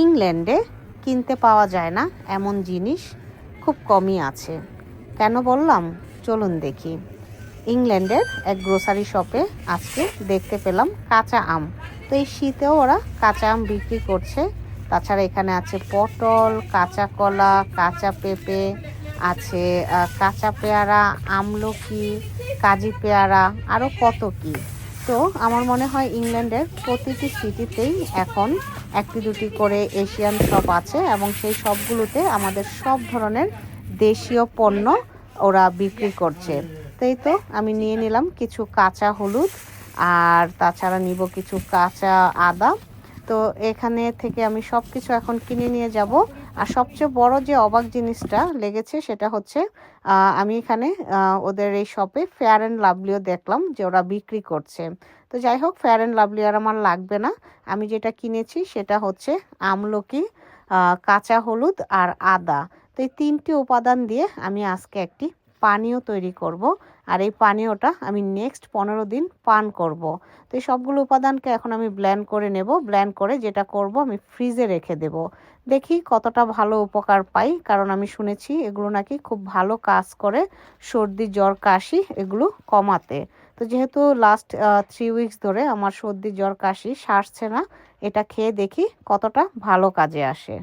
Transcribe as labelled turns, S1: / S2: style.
S1: ইংল্যান্ডে কিনতে পাওয়া যায় না এমন জিনিস খুব কমই আছে। কেন বললাম? চলুন দেখি। ইংল্যান্ডের এক গ্রোসারি শপে আজকে দেখতে পেলাম কাঁচা আম। তো এই শীতেও ওরা কাঁচা আম বিক্রি করছে। তাছাড়া এখানে আছে পটল, কাঁচা কলা, কাঁচা পেঁপে, আছে কাঁচা পেয়ারা, আমলকি, কাজি পেয়ারা আরও কত কি। তো আমার মনে হয় ইংল্যান্ডের প্রতিটি সিটিতেই এখন একটি দুটি করে এশিয়ান শপ আছে এবং সেই শপগুলোতে আমাদের সব ধরনের দেশীয় পণ্য ওরা বিক্রি করছে। তাই তো আমি নিয়ে নিলাম কিছু কাঁচা হলুদ আর তাছাড়া নিব কিছু কাঁচা আদা। তো এখানে থেকে আমি সব কিছু এখন কিনে নিয়ে যাব। আর সবচেয়ে বড় যে অবাক জিনিসটা লেগেছে সেটা হচ্ছে আমি এখানে ওদের এই শপে ফেয়ার অ্যান্ড লাভলিও দেখলাম যে ওরা বিক্রি করছে। তো যাই হোক ফেয়ার অ্যান্ড লাভলি আর আমার লাগবে না। আমি যেটা কিনেছি সেটা হচ্ছে আমলকি কাঁচা হলুদ আর আদা। তো এই তিনটি উপাদান দিয়ে আমি আজকে একটি পানীয় তৈরি করব। আর এই পানীয়টা আমি নেক্সট পনেরো দিন পান করব। তো এই সবগুলো উপাদানকে এখন আমি ব্ল্যান্ড করে নেব। ব্ল্যান্ড করে যেটা করব আমি ফ্রিজে রেখে দেব। দেখি কতটা ভালো উপকার পাই। কারণ আমি শুনেছি এগুলো নাকি খুব ভালো কাজ করে। সর্দি, জ্বর, কাশি এগুলো কমাতে। তো যেহেতু লাস্ট থ্রি উইকস ধরে আমার সর্দি, জ্বর, কাশি সারছে না, এটা খেয়ে দেখি কতটা ভালো কাজে আসে।